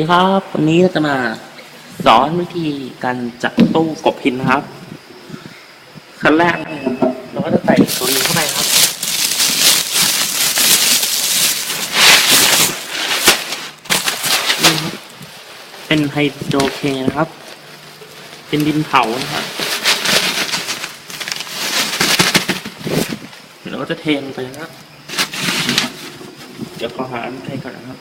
ดีครับวันนี้เราจะมาสอนวิธีการจัดตู้กบพินครับขั้นแรกเราก็จะใส่ตัวนี้เข้าไปครับนี่ครับ เป็นไฮโดรเคนะครับ เป็นดินเผานะครับเราก็จะเทลงไปนะครับ เดี๋ยวขอหาอันไทยก่อนนะครับ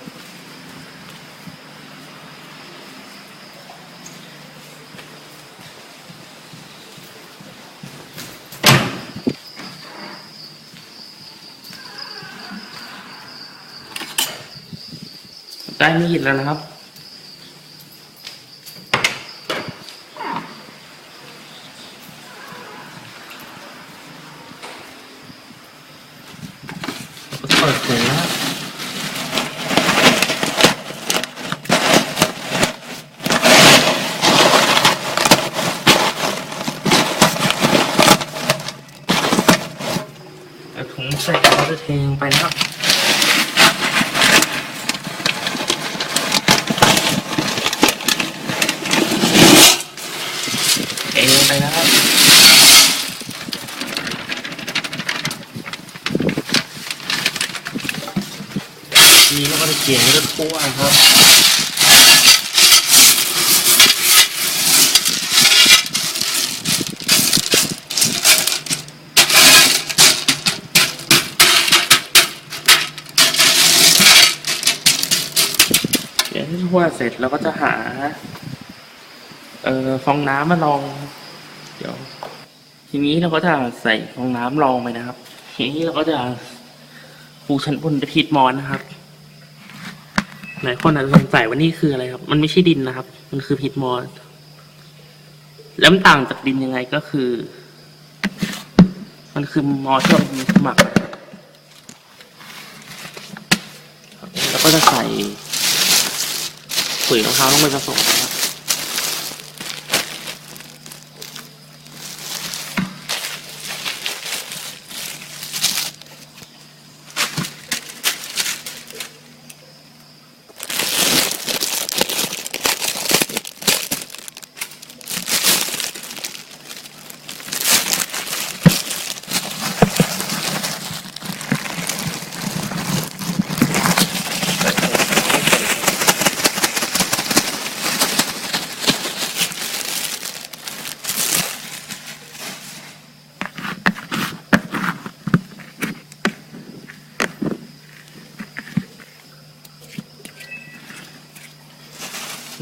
ได้มีดแล้วนะครับ เปิดถุงนะครับเอาถุงใส่เราจะเทลงไปนะครับ เทลงไปนะครับ ที เราก็จะเกี่ยงรถทั่วนะครับเดี๋ยวที่ทั่วเสร็จเราก็จะหา เอ่อฟองน้ำมาลอง เดี๋ยว ทีนี้เราก็จะใส่ฟองน้ำรองไปนะครับ ทีนี้เราก็จะปูชั้นบนด้วยพีทมอนนะครับ หลายคนอาจจะสงสัยว่านี่คืออะไรครับ มันไม่ใช่ดินนะครับ มันคือพีทมอสแล้วมันต่างจากดินยังไงก็คือ มันคือมอสที่เราหมักแล้วก็จะใส่ปุ๋ยมะพร้าลงไปผสมนะครับ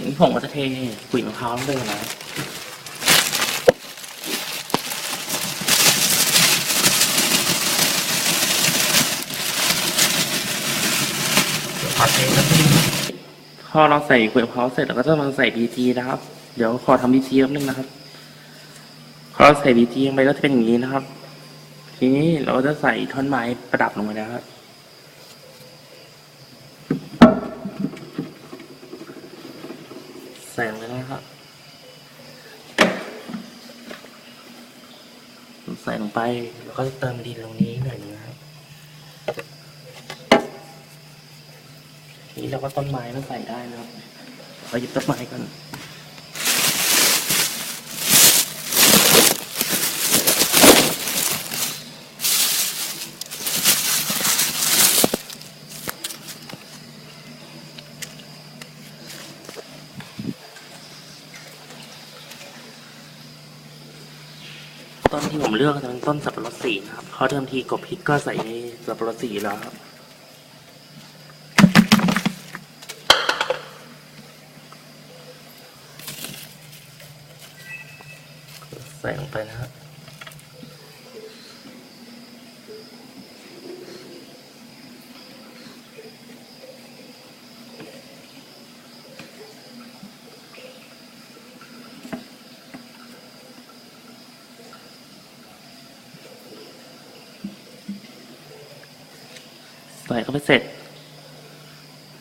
นี่ผมก็จะเทปุ๋ยมะพร้าวลงไปนะเดี๋ยวขอเทครับพอเราใส่ปุ๋ยมะพร้าวเสร็จเราก็จะมาใส่บีทีนะครับ เดี๋ยวขอทำบีทีแป๊บนึงนะครับพอเราใส่บีทีลงไปก็จะเป็นอย่างนี้นะครับ ทีนี้เราก็จะใส่ท่อนไม้ประดับลงไปนะครับ ใส่ลงไปแล้วนะครับ ใส่ลงไปแล้วก็เติมดินตรงนี้หน่อยนึงนะครับนี้เราก็ต้นไม้มาใส่ได้นะครับเราหยิบต้นไม้ก่อน ต้นที่ผมเลือกจะเป็นต้นสับปะรดสีนะครับเพราะเดิมทีกบพริกก็ใส่ในสับปะรดสีแล้วครับใส่ลงไปนะครับ ส่เข้าไปเสร็จ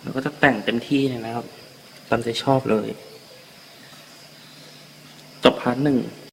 เราก็จะแต่งเต็มที่เลยนะครับตามใจชอบเลย จบพาร์ทหนึ่ง